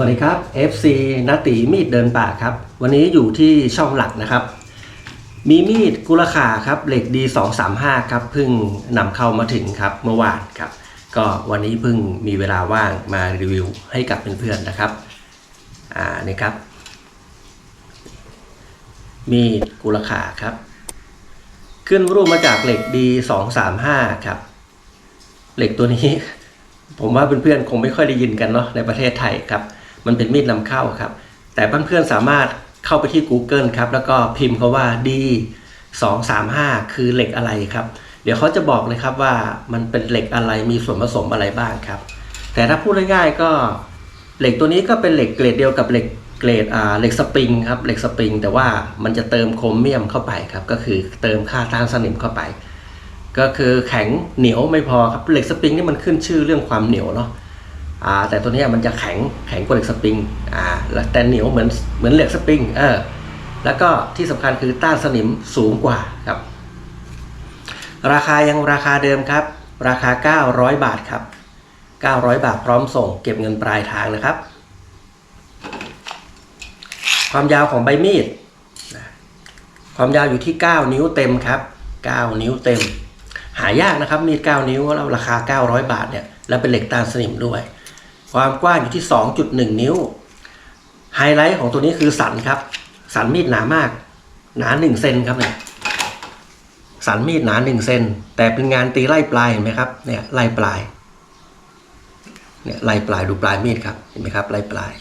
สวัสดีครับ FC นาตีมีดเดินป่าครับ วันนี้อยู่ที่ช่องหลักนะครับ มีมีดกุลขาครับเหล็กดี235ครับเพิ่งนำเข้ามาถึงครับเมื่อวานครับ ก็วันนี้เพิ่งมีเวลาว่างมารีวิวให้กับเพื่อนๆนะครับอ่านี่ครับ มีดกุลขาครับ ขึ้นรูปมาจากเหล็กดี235ครับ เหล็กตัวนี้ผมว่าเพื่อนๆคงไม่ค่อยได้ยินกันเนาะในประเทศไทยครับ มันเป็นมีดนำเข้าครับ แต่เพื่อนๆสามารถเข้าไปที่ Google ครับ แล้วก็พิมพ์คาว่า D 2 3 5 คือเหล็กอะไรครับ เดี๋ยวเขาจะบอกเลยครับว่ามันเป็นเหล็กอะไรมีส่วนผสมอะไรบ้างครับ แต่ถ้าพูดง่ายๆก็เหล็กตัวนี้ก็เป็นเหล็กเกรดเดียวกับเหล็กเกรดอ่าเหล็กสปริงครับเหล็กสปริง แต่ว่ามันจะเติมโครเมียมเข้าไปครับ ก็คือเติมค่าต้านสนิมเข้าไป ก็คือแข็งเหนียวไม่พอครับเหล็กสปริงนี่มันขึ้นชื่อเรื่องความเหนียวเนาะ แต่ตัวนี้มันจะแข็งแข็งกว่าเหล็กสปริงอ่าแล้วแต่เหนียวเหมือนเหมือนเหล็กสปริงเออแล้วก็ที่สำคัญคือต้านสนิมสูงกว่าครับ ราคายังราคาเดิมครับ ราคา 900 บาทครับ 900 บาทพร้อมส่งเก็บเงินปลายทางนะครับ ความยาวของใบมีดความยาวอยู่ที่ 9 นิ้วเต็มครับ 9 นิ้วเต็ม หายากนะครับมีด 9 นิ้วแล้วราคา 900 บาทเนี่ยแล้วเป็นเหล็กต้านสนิมด้วย ความกว้างอยู่ที่ 2.1 นิ้ว ไฮไลท์ของตัวนี้คือสันครับ สันมีดหนามาก หนา1เซนครับเนี่ยสันมีดหนา1เซนแต่เป็นงานตีไล่ปลายเห็นไหมครับเนี่ยไล่ปลายเนี่ยไล่ปลายดูปลายมีดครับเห็นไหมครับไล่ปลาย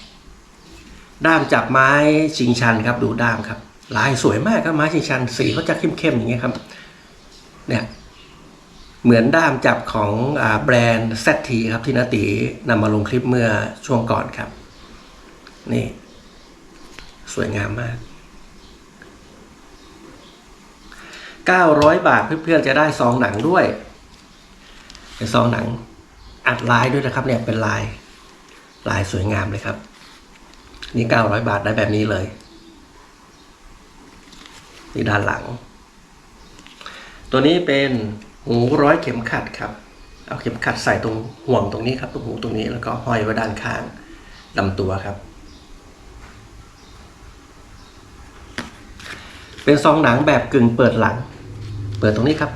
ด้ามจับไม้ชิงชันครับดูด้ามครับ ลายสวยมากครับไม้ชิงชันสีเขาจะเข้มๆอย่างเงี้ยครับเนี่ย เหมือนด้ามจับของอแบรนด์ ZT ครับที่นาตีนำมาลงคลิปเมื่อช่วงก่อนครับ นี่ สวยงามมาก 900 บาทเพื่อนๆจะได้ซองหนังด้วยเป็นซองหนังอัดลายด้วยนะครับ เนี่ยเป็นลายลายสวยงามเลยครับ นี่ 900 บาทได้แบบนี้เลยนี่ด้านหลัง ตัวนี้เป็น หูร้อยเข็มขัดครับ เอาเข็มขัดใส่ตรงห่วงตรงนี้ครับตรงหูตรงนี้แล้วก็ห้อยไว้ด้านข้างลำตัวครับ เป็นซองหนังแบบกึ่งเปิดหลัง เปิดตรงนี้ครับ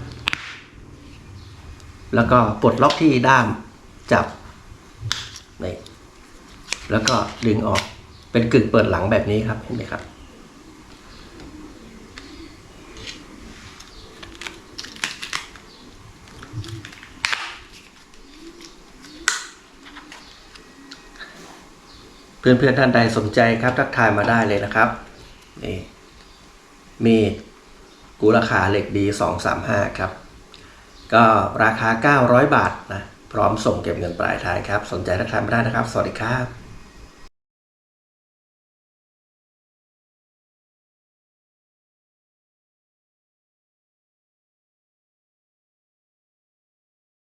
แล้วก็ปลดล็อกที่ด้ามจับนี่แล้วก็ดึงออกเป็นกึ่งเปิดหลังแบบนี้ครับเห็นไหมครับ เพื่อนๆท่านใดสนใจครับทักทายมาได้เลยนะครับนี่มีกูราคาเหล็กดี 235 ครับ ก็ราคา 900 บาทนะ พร้อมส่งเก็บเงินปลายทางครับ สนใจทักทายมาได้นะครับ สวัสดีครับ